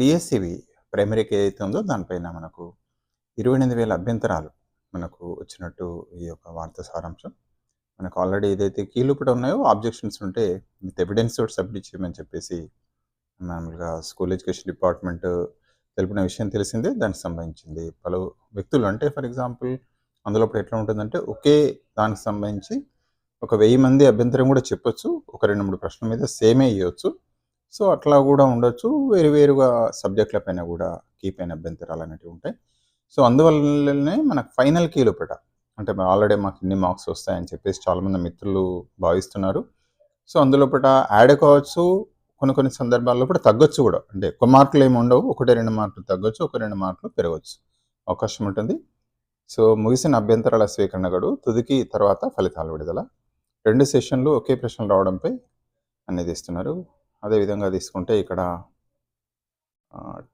డిఎస్సివి ప్రైమరీకి ఏదైతే ఉందో దానిపైన మనకు ఇరవై ఎనిమిది వేల అభ్యంతరాలు మనకు వచ్చినట్టు ఈ యొక్క వార్త సారాంశం. మనకు ఆల్రెడీ ఏదైతే కీలుపట ఉన్నాయో ఆబ్జెక్షన్స్ ఉంటే విత్ ఎవిడెన్స్ తోటి సబ్మిట్ చేయమని చెప్పేసి మామూలుగా స్కూల్ ఎడ్యుకేషన్ డిపార్ట్మెంట్ తెలిపిన విషయం తెలిసిందే. దానికి సంబంధించింది పలు వ్యక్తులు అంటే ఫర్ ఎగ్జాంపుల్ అందులో ఇప్పుడు ఎట్లా ఉంటుందంటే ఒకే దానికి సంబంధించి ఒక వెయ్యి మంది అభ్యంతరం కూడా చెప్పొచ్చు. ఒక రెండు మూడు ప్రశ్నల మీద సేమే ఇవ్వచ్చు. సో అట్లా కూడా ఉండొచ్చు. వేరు వేరుగా సబ్జెక్టుల పైన కూడా కీ పైన అభ్యంతరాలు అనేవి ఉంటాయి. సో అందువల్లనే మనకు ఫైనల్ కీలో పెట్ట. అంటే ఆల్రెడీ మాకు ఇన్ని మార్క్స్ వస్తాయని చెప్పేసి చాలామంది మిత్రులు భావిస్తున్నారు. సో అందులో పూట యాడ్ కావచ్చు. కొన్ని కొన్ని సందర్భాల్లో కూడా తగ్గొచ్చు కూడా. అంటే ఎక్కువ మార్కులు ఏమి ఉండవు. ఒకటి రెండు మార్కులు తగ్గొచ్చు. ఒక రెండు మార్కులు పెరగవచ్చు అవకాశం ఉంటుంది. సో ముగిసిన అభ్యంతరాల స్వీకరణ గడువు తుదికి తర్వాత ఫలితాలు విడుదల. రెండు సెషన్లు ఒకే ప్రశ్నలు రావడంపై అనేది ఇస్తున్నారు అదేవిధంగా తీసుకుంటే ఇక్కడ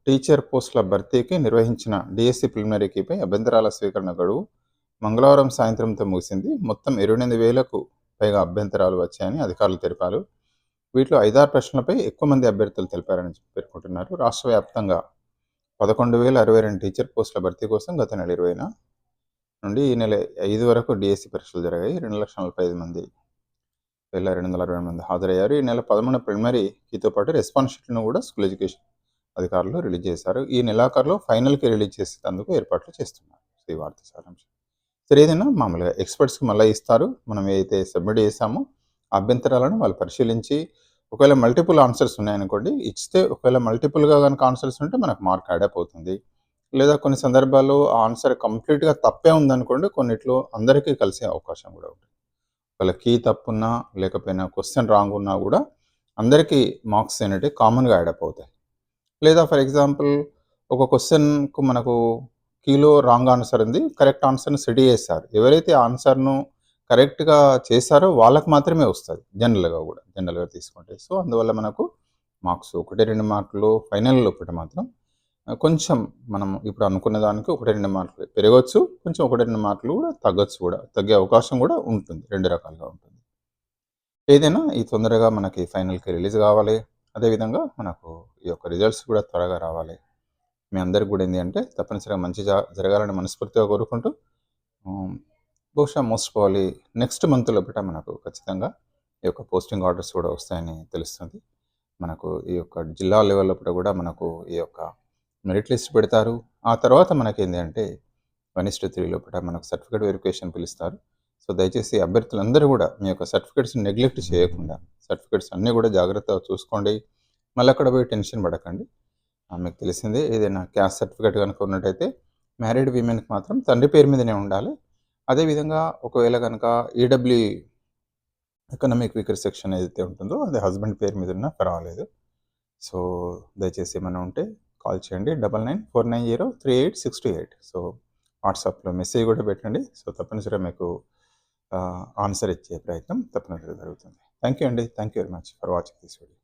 టీచర్ పోస్టుల భర్తీకి నిర్వహించిన డిఎస్సి ప్రిలిమినరీకిపై అభ్యంతరాల స్వీకరణ గడువు మంగళవారం సాయంత్రంతో ముగిసింది. మొత్తం ఇరవై ఎనిమిది వేలకు పైగా అభ్యంతరాలు వచ్చాయని అధికారులు తెలిపారు. వీటిలో ఐదారు ప్రశ్నలపై ఎక్కువ మంది అభ్యర్థులు తెలిపారని పేర్కొంటున్నారు. రాష్ట్ర వ్యాప్తంగా పదకొండు వేల అరవై రెండు టీచర్ పోస్టుల భర్తీ కోసం గత నెల ఇరవైన నుండి ఈ నెల ఐదు వరకు డిఎస్సి పరీక్షలు జరిగాయి. రెండు లక్షల నలభై ఐదు మంది వేల రెండు వందల అరవై మంది హాజరయ్యారు. ఈ నెల పదమూడు ప్రిలిమరీ కీతో పాటు రెస్పాన్స్ షీట్లను కూడా స్కూల్ ఎడ్యుకేషన్ అధికారులు రిలీజ్ చేశారు. ఈ నెలాఖరులో ఫైనల్కి రిలీజ్ చేసేందుకు ఏర్పాట్లు చేస్తున్నారు. ఈ వార్త సారాంశం. సరే ఏదైనా మామూలుగా ఎక్స్పర్ట్స్కి మళ్ళీ ఇస్తారు. మనం ఏదైతే సబ్మిట్ చేసామో అభ్యంతరాలను వాళ్ళు పరిశీలించి ఒకవేళ మల్టిపుల్ ఆన్సర్స్ ఉన్నాయనుకోండి ఇస్తే ఒకవేళ మల్టిపుల్గా కనుక ఆన్సర్స్ ఉంటే మనకు మార్క్ యాడప్ అవుతుంది. లేదా కొన్ని సందర్భాల్లో ఆ ఆన్సర్ కంప్లీట్గా తప్పే ఉందనుకోండి కొన్నిట్లో అందరికీ కలిసే అవకాశం కూడా ఉంది వాళ్ళ కీ తప్పున్నా లేకపోయినా క్వశ్చన్ రాంగ్ ఉన్నా కూడా అందరికీ మార్క్స్ అనేవి కామన్గా యాడప్ అవుతాయి. లేదా ఫర్ ఎగ్జాంపుల్ ఒక క్వశ్చన్కు మనకు కీలో రాంగ్ ఆన్సర్ ఉంది కరెక్ట్ ఆన్సర్ని సెట్ చేస్తారు. ఎవరైతే ఆన్సర్ను కరెక్ట్గా చేశారో వాళ్ళకి మాత్రమే వస్తుంది జనరల్గా కూడా జనరల్గా తీసుకుంటే. సో అందువల్ల మనకు మార్క్స్ ఒకటి రెండు మార్కులు ఫైనల్ ఒకటి మాత్రం కొంచెం మనం ఇప్పుడు అనుకున్న దానికి ఒకటి రెండు మార్కులు పెరగవచ్చు కొంచెం ఒకటి రెండు మార్కులు కూడా తగ్గొచ్చు కూడా తగ్గే అవకాశం కూడా ఉంటుంది రెండు రకాలుగా ఉంటుంది. ఏదైనా ఈ తొందరగా మనకి ఫైనల్కి రిలీజ్ కావాలి అదేవిధంగా మనకు ఈ యొక్క రిజల్ట్స్ కూడా త్వరగా రావాలి. మీ అందరికి కూడా ఏంటి అంటే తప్పనిసరిగా మంచి జరగాలని మనస్ఫూర్తిగా కోరుకుంటూ బహుశా మోస్ట్ ప్రాబ్లీ నెక్స్ట్ మంత్ లోపల మనకు ఖచ్చితంగా ఈ యొక్క పోస్టింగ్ ఆర్డర్స్ కూడా వస్తాయని తెలుస్తుంది. మనకు ఈ యొక్క జిల్లా లెవెల్ లోపల కూడా మనకు ఈ యొక్క మెరిట్ లిస్ట్ పెడతారు. ఆ తర్వాత మనకేంది అంటే వన్ త్రీ లోపల మనకు సర్టిఫికేట్ వెరిఫికేషన్ పిలుస్తారు. సో దయచేసి అభ్యర్థులందరూ కూడా మీ యొక్క సర్టిఫికేట్స్ నెగ్లెక్ట్ చేయకుండా సర్టిఫికేట్స్ అన్నీ కూడా జాగ్రత్తగా చూసుకోండి. మళ్ళీ అక్కడ పోయి టెన్షన్ పడకండి. ఆ, మీకు తెలిసిందే ఏదైనా క్యాస్ట్ సర్టిఫికేట్ కనుక ఉన్నట్టయితే మ్యారీడ్ విమెన్కి మాత్రం తండ్రి పేరు మీదనే ఉండాలి. అదేవిధంగా ఒకవేళ కనుక ఈడబ్ల్యూ ఎకనామిక్ వీకర్ సెక్షన్ ఏదైతే ఉంటుందో అది హస్బెండ్ పేరు మీద ఉన్నా పర్వాలేదు. సో దయచేసి ఏమైనా ఉంటే కాల్ చేయండి. Double nine four nine zero three eight six two eight. So వాట్సాప్లో మెసేజ్ కూడా పెట్టండి. సో తప్పనిసరిగా మీకు ఆన్సర్ ఇచ్చే ప్రయత్నం తప్పనిసరిగా జరుగుతుంది. థ్యాంక్ యూ అండి. Thank you very much for watching this video.